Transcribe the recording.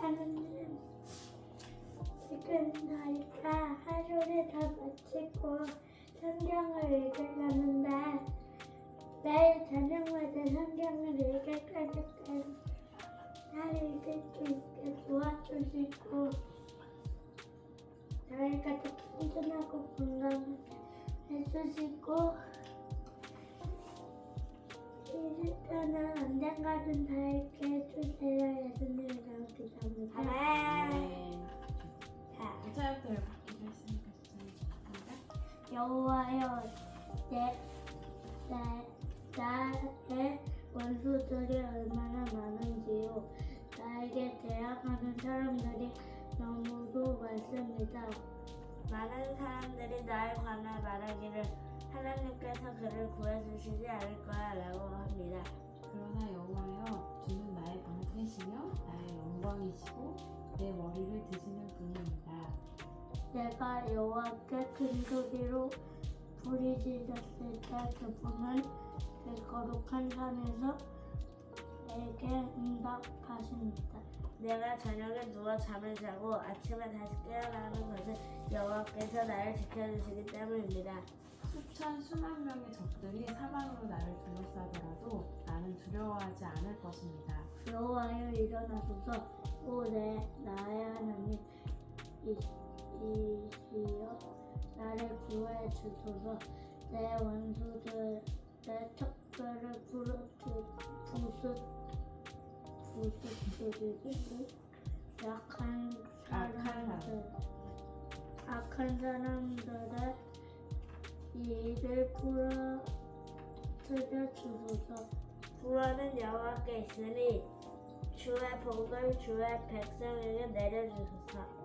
하나님 지금 저희가 하루를 다 마치고 성경을 읽으려는데 매일 저녁마다 성경을 읽을 거니까 잘 읽을 수 있게 도와주시고 저희가 더 튼튼하고 건강하게 해주시고 이제는 언젠가는 다 이렇게 해주세요 여호와여 내, 나, 나의 원수들이 얼마나 많은지요. 나에게 대항하는 사람들이 너무도 많습니다. 많은 사람들이 나에 관해 말하기를 하나님께서 그를 구해주시지 않을 거야 라고 합니다. 그러나 여호와여 주는 나의 방패시며 나의 영광이시고 내 머리를 드시는 분입니다. 내가 여호와께 큰 소리로 부르짖었을 때 그분은 그 거룩한 산에서 내게 응답하십니다. 내가 저녁에 누워 잠을 자고 아침에 다시 깨어나는 것은 여호와께서 나를 지켜주시기 때문입니다. 수천 수만 명의 적들이 사방으로 나를 둘러싸더라도 나는 두려워하지 않을 것입니다. 여호와여 일어나소서 오내 나의 하나님 이시여 나를 구해 주소서. 내 원수들 내 척결을 부르트 부수 부수뜨리고 약한 사람들. 악한 사람들의 일을 부러뜨려 주소서. 구원은 여호와께 있으니 주의 복을 주의 백성에게 내려주소서.